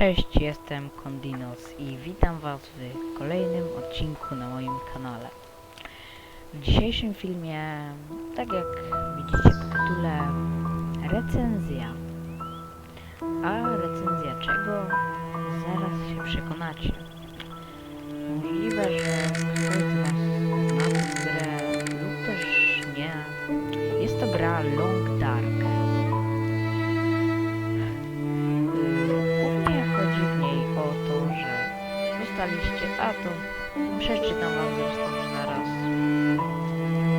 Cześć, jestem Kondinos i witam Was w kolejnym odcinku na moim kanale. W dzisiejszym filmie, tak jak widzicie w tytule, recenzja. A recenzja czego? Zaraz się przekonacie. Możliwe, że a to przeczytam wam zresztą zaraz.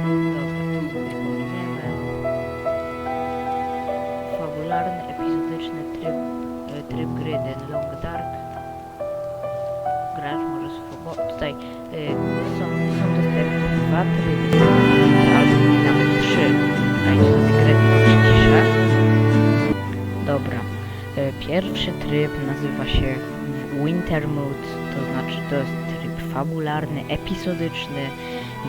Dobra, to sobie pominiemy. Fabularny, epizodyczny tryb, e, tryb gry The Long Dark. Gracz może swobodnie. Tutaj y, są, są dostępne dwa tryby, albo nawet trzy. Dajcie sobie w ciszę. Dobra. E, Pierwszy tryb nazywa się Winter Mood, to znaczy to jest tryb fabularny, epizodyczny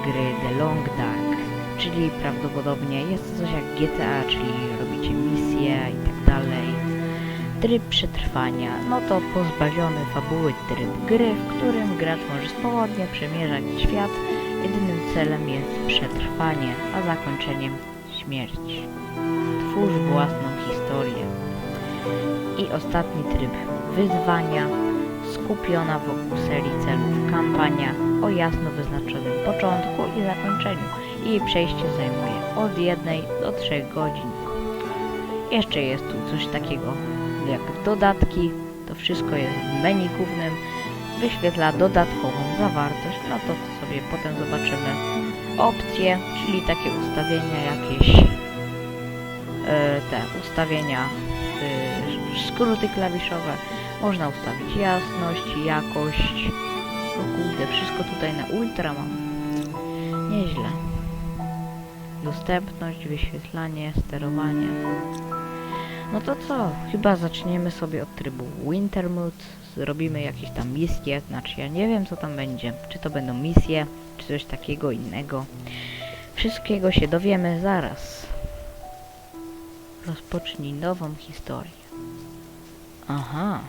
gry The Long Dark, czyli prawdopodobnie jest to coś jak GTA, czyli robicie misje i tak dalej. Tryb przetrwania, no to pozbawiony fabuły tryb gry, w którym gracz może swobodnie przemierzać świat. Jedynym celem jest przetrwanie, a zakończeniem śmierć. Twórz własną historię. I ostatni tryb wyzwania, skupiona wokół serii celów kampania o jasno wyznaczonym początku i zakończeniu. Jej przejście zajmuje od 1 do 3 godzin. Jeszcze jest tu coś takiego jak dodatki. To wszystko jest w menu głównym. Wyświetla dodatkową zawartość. No to sobie potem zobaczymy. Opcje, czyli takie ustawienia jakieś. e, te ustawienia y, skróty klawiszowe. Można ustawić jasność, jakość. O kurde, wszystko tutaj na ultra mam. Nieźle. Dostępność, wyświetlanie, sterowanie. No to co? Chyba zaczniemy sobie od trybu Winter. Zrobimy jakieś tam misje, znaczy ja nie wiem co tam będzie. Czy to będą misje, czy coś takiego innego. Wszystkiego się dowiemy zaraz. Rozpocznij nową historię. Aha,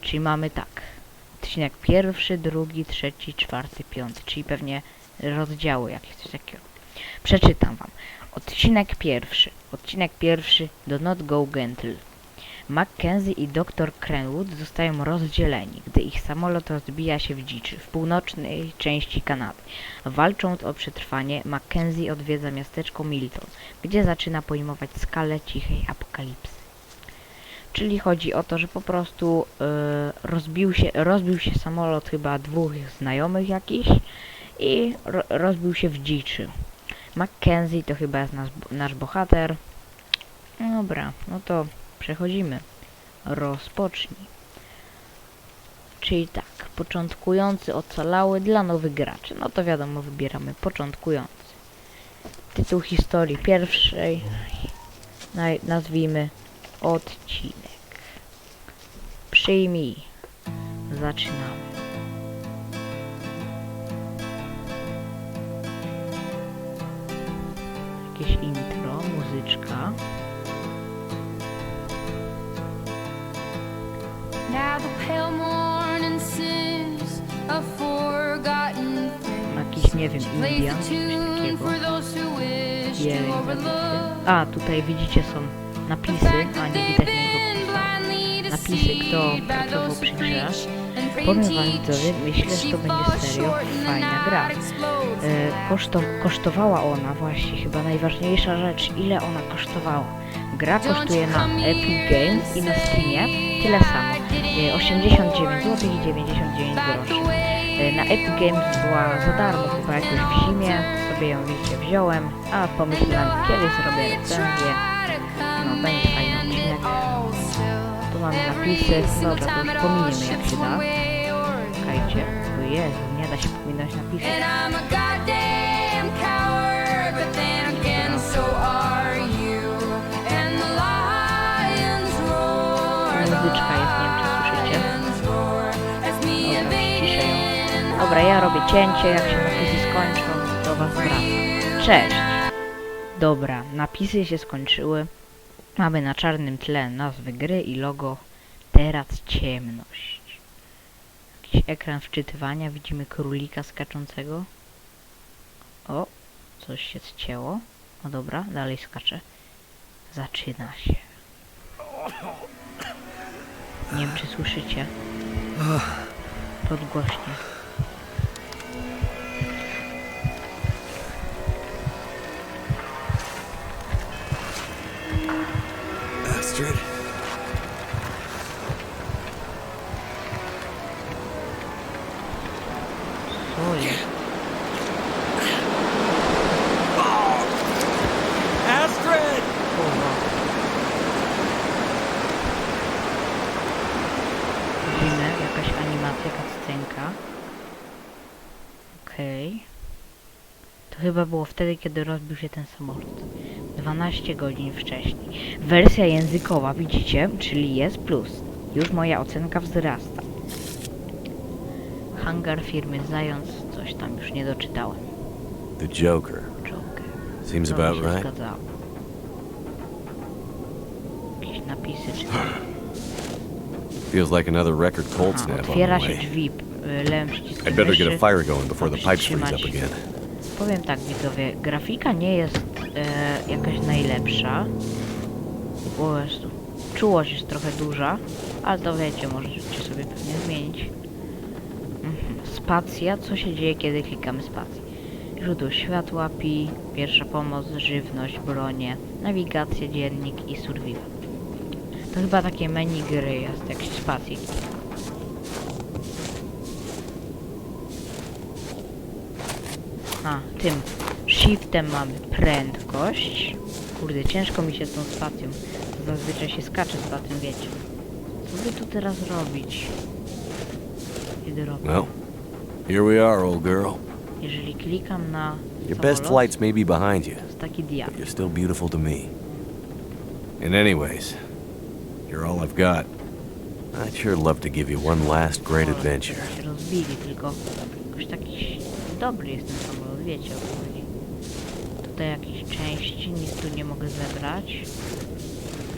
czyli mamy tak. Odcinek pierwszy, drugi, trzeci, czwarty, piąty, czyli pewnie rozdziały jakieś coś takiego. Przeczytam wam. Odcinek pierwszy. Odcinek pierwszy do Not Go Gentle. Mackenzie i dr Crenwood zostają rozdzieleni, gdy ich samolot rozbija się w dziczy w północnej części Kanady. Walcząc o przetrwanie, Mackenzie odwiedza miasteczko Milton, gdzie zaczyna pojmować skalę cichej apokalipsy. Czyli chodzi o to, że po prostu e, rozbił, się, rozbił się samolot chyba dwóch znajomych jakichś i ro, rozbił się w dziczy. Mackenzie to chyba jest nasz, nasz bohater. Dobra, no to przechodzimy. Rozpocznij. Czyli tak, początkujący ocalały dla nowych graczy. No to wiadomo, wybieramy początkujący. Tytuł historii pierwszej. Naj, nazwijmy odcinek. Przyjmij. Zaczynamy. Jakieś intro, muzyczka. Now the pale morning a forgotten. Jakiś, nie wiem, Plays India, the coś tune takiego. overlook. A, tutaj widzicie są napisy, a nie widać Napisy, kto pracował przy grze. Powiem wam widzowie, myślę, że to będzie serio fajna gra. E, koszto, kosztowała ona właśnie, chyba najważniejsza rzecz, ile ona kosztowała. Gra kosztuje na Epic Games i na Steamie tyle samo, e, 89 zł i 99 groszy. E, Na Epic Games była za darmo, chyba jakoś w zimie, sobie ją wiecie wziąłem, a pomyślałem, kiedyś zrobię recenzję, no będzie. Tu mamy napisy, dobra, to już pominiemy jak się da. Czekajcie, o Jezu, nie da się pominąć napisów. The Muzyczka jest, nie wiem czy słyszycie. Dobra, ja robię cięcie, jak się napisy skończą, to was wracam. Cześć! Dobra, napisy się skończyły. Mamy na czarnym tle nazwy gry i logo teraz ciemność. Jakiś ekran wczytywania, widzimy królika skaczącego. O, coś się zcięło. No dobra, dalej skacze. Zaczyna się. Nie wiem, czy słyszycie. Podgłośnie. Jakaś animacja, cutscenka. Okej. To chyba było wtedy, kiedy rozbił się ten samolot. 12 godzin wcześniej. Wersja językowa, widzicie? Czyli jest plus. Już moja ocenka wzrasta. Hangar firmy Zając, coś tam już nie doczytałem. The Joker. Joker. Seems To about right. zgadzało. Jakieś napisy czy Feels like another record cold Aha, snap on otwiera the się way. drzwi y, lewym przyciskiem I'd better get a myszy. fire going before the pipes freeze up again. Powiem tak widzowie, grafika nie jest e, jakaś najlepsza. Po prostu czułość jest trochę duża, ale to wiecie, możecie sobie pewnie zmienić. Mhm. Spacja, co się dzieje kiedy klikamy spację? Źródło światła, pi, pierwsza pomoc, żywność, bronie, nawigacja, dziennik i survival. To chyba takie menu gry jest, jak się spację klika. A, tym shiftem mamy prędkość. Kurde, ciężko mi się z tą spacją. Zazwyczaj się skacze spacją, wiecie. Co by tu teraz robić? Kiedy robię? Well, here we are, old girl. Jeżeli klikam na Your best flights may be behind you, taki but you're still beautiful to me. And anyways, you're all I've got. I'd sure love to give you one last great adventure. się rozbili, tylko taki dobry jest ten samolot, wiecie o co chodzi. Tutaj jakieś części, nic tu nie mogę zebrać.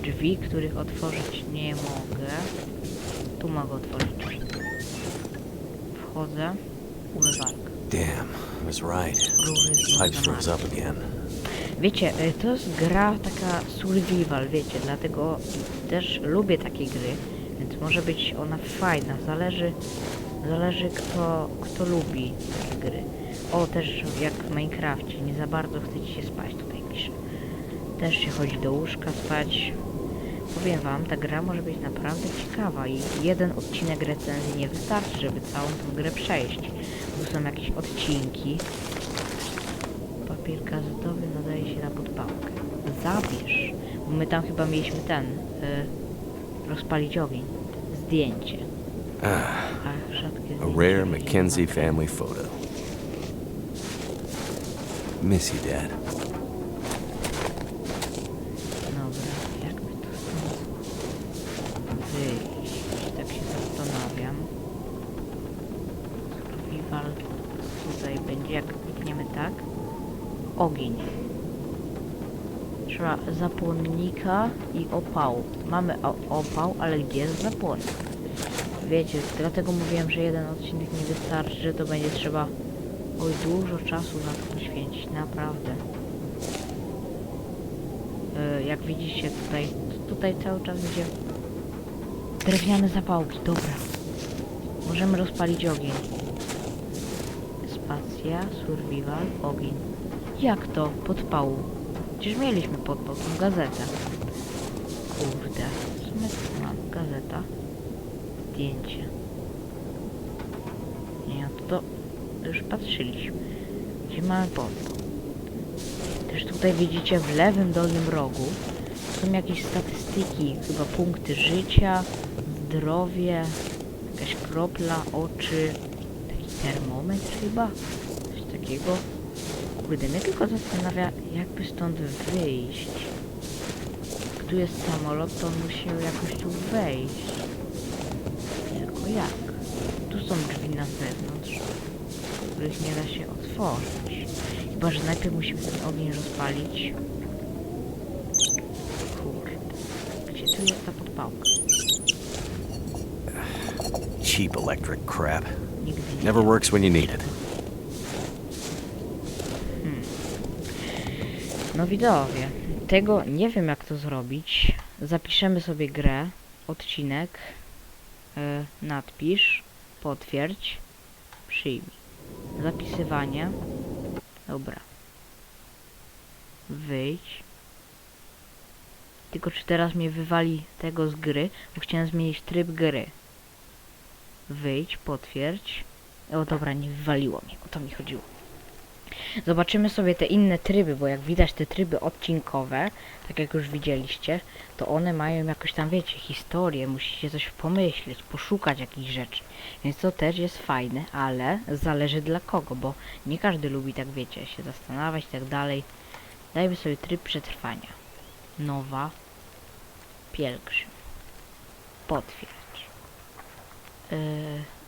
Drzwi, których otworzyć nie mogę. Tu mogę otworzyć. Wchodzę. Umywalka. Damn, I was right. Rury zamach. up again. Wiecie, y, to jest gra taka survival, wiecie, dlatego też lubię takie gry, więc może być ona fajna, zależy, zależy kto, kto lubi takie gry. O, też jak w Minecrafcie, nie za bardzo chcecie się spać, tutaj pisze. Też się chodzi do łóżka spać. Powiem wam, ta gra może być naprawdę ciekawa i jeden odcinek recenzji nie wystarczy, żeby całą tę grę przejść. Tu są jakieś odcinki, Papier gazetowy nadaje się na podpałkę. Zabierz. Bo my tam chyba mieliśmy ten. Y, rozpalić ogień. Zdjęcie. Ah, Ach, rzadkie a zdjęcie. rare Mackenzie family photo. Miss you, Dad. Dobra, jakby to stąd wyjść? Tak się zastanawiam. Survival tutaj będzie, jak klikniemy tak. Ogień. Trzeba zapłonnika i opału. Mamy opał, ale gdzie jest zapłonik? Wiecie, dlatego mówiłem, że jeden odcinek nie wystarczy, że to będzie trzeba oj dużo czasu na to poświęcić, naprawdę. E, jak widzicie tutaj, tutaj cały czas będzie drewniane zapałki, dobra. Możemy rozpalić ogień. Spacja, survival, ogień. Jak to? Podpału. Przecież mieliśmy podpał, tą gazetę. Kurde, w sumie tu mam gazeta. Zdjęcie. Nie, to, to już patrzyliśmy. Gdzie mamy podpał? Też tutaj widzicie w lewym dolnym rogu są jakieś statystyki, chyba punkty życia, zdrowie, jakaś kropla, oczy, taki termometr chyba, coś takiego. Kurde, mnie tylko zastanawia, jakby stąd wyjść. Jak tu jest samolot, to on musiał jakoś tu wejść. Tylko jak? Tu są drzwi na zewnątrz, których nie da się otworzyć. Chyba, że najpierw musimy ten ogień rozpalić. Kurde. Gdzie tu jest ta podpałka? cheap electric crap. Nigdy nie Never works when you need it. No widzowie, tego nie wiem jak to zrobić. Zapiszemy sobie grę, odcinek, e, nadpisz, potwierdź, przyjmij. Zapisywanie. Dobra. Wyjdź. Tylko czy teraz mnie wywali tego z gry, bo chciałem zmienić tryb gry. Wyjdź, potwierdź. O dobra, nie wywaliło mnie, o to mi chodziło. Zobaczymy sobie te inne tryby, bo jak widać te tryby odcinkowe, tak jak już widzieliście, to one mają jakoś tam, wiecie, historię, musicie coś pomyśleć, poszukać jakichś rzeczy. Więc to też jest fajne, ale zależy dla kogo, bo nie każdy lubi, tak wiecie, się zastanawiać i tak dalej. Dajmy sobie tryb przetrwania. Nowa. Pielgrzym. Potwierdź. Yy,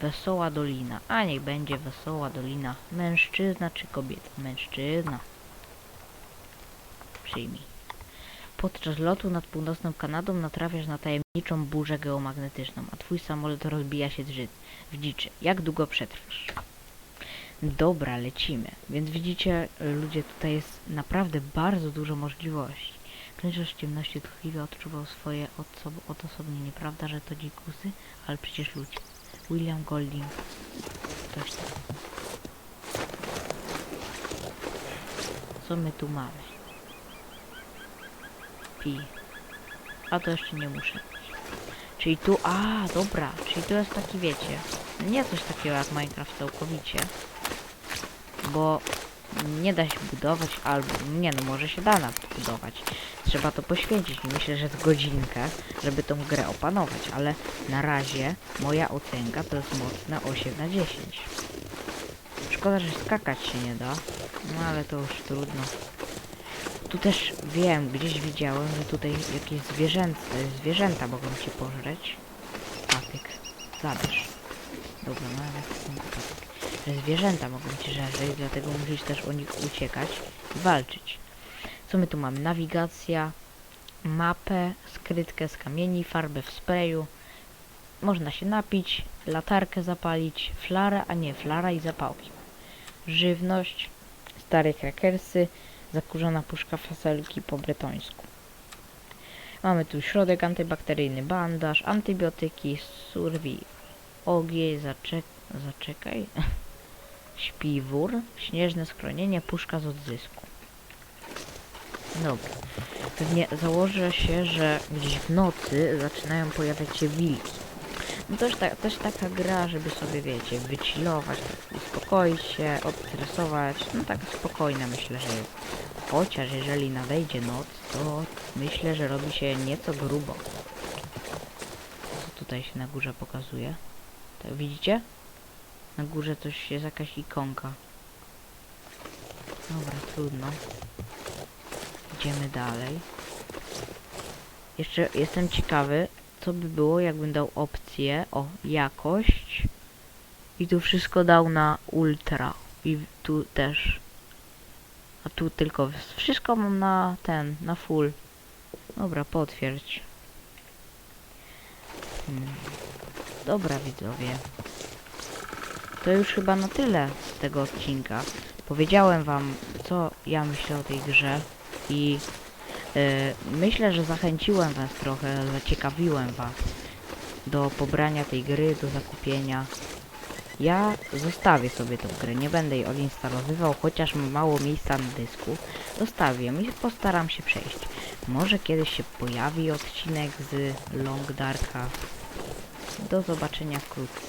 Wesoła Dolina. A niech będzie Wesoła Dolina. Mężczyzna czy kobieta? Mężczyzna. Przyjmij. Podczas lotu nad północną Kanadą natrafiasz na tajemniczą burzę geomagnetyczną, a twój samolot rozbija się w dziczy. Jak długo przetrwasz? Dobra, lecimy. Więc widzicie, ludzie, tutaj jest naprawdę bardzo dużo możliwości. Klęczasz w ciemności, tchliwie odczuwał swoje odso- odosobnienie. Prawda, że to dzikusy? Ale przecież ludzie. William Golding. Ktoś tam. Co my tu mamy? Pi. A to jeszcze nie muszę. Czyli tu, a dobra, czyli to jest taki, wiecie, nie coś takiego jak Minecraft całkowicie, bo nie da się budować, albo, nie no, może się da nawet budować. Trzeba to poświęcić myślę, że z godzinkę, żeby tą grę opanować, ale na razie moja ocenka to jest mocne 8 na 10. Szkoda, że skakać się nie da, no ale to już trudno. Tu też wiem, gdzieś widziałem, że tutaj jakieś zwierzęta, zwierzęta mogą cię pożreć. Patyk, zabierz. Dobra, no ale patyk. Że zwierzęta mogą cię żerzyć, dlatego musisz też o nich uciekać i walczyć. Co my tu mamy? Nawigacja, mapę, skrytkę z kamieni, farbę w sprayu. Można się napić, latarkę zapalić, flarę, a nie, flara i zapałki. Żywność, stare krakersy, zakurzona puszka fasolki po bretońsku. Mamy tu środek antybakteryjny, bandaż, antybiotyki, survi, ogień, zaczek zaczekaj, śpiwór, śnieżne schronienie, puszka z odzysku. Dobra. Pewnie założę się, że gdzieś w nocy zaczynają pojawiać się wilki. No też, ta, też taka gra, żeby sobie, wiecie, wychillować, tak uspokoić się, odstresować. No tak spokojna myślę, że jest. Chociaż jeżeli nadejdzie noc, to myślę, że robi się nieco grubo. Co tutaj się na górze pokazuje? To widzicie? Na górze coś jest jakaś ikonka. Dobra, trudno. Idziemy dalej. Jeszcze jestem ciekawy, co by było, jakbym dał opcję, o, jakość i tu wszystko dał na ultra i tu też. A tu tylko wszystko mam na ten, na full. Dobra, potwierdź. Hmm. Dobra widzowie. To już chyba na tyle z tego odcinka. Powiedziałem wam, co ja myślę o tej grze i e, myślę, że zachęciłem was trochę, zaciekawiłem was do pobrania tej gry, do zakupienia. Ja zostawię sobie tą grę, nie będę jej odinstalowywał, chociaż mało miejsca na dysku. Zostawię i postaram się przejść. Może kiedyś się pojawi odcinek z Long Darka. Do zobaczenia wkrótce.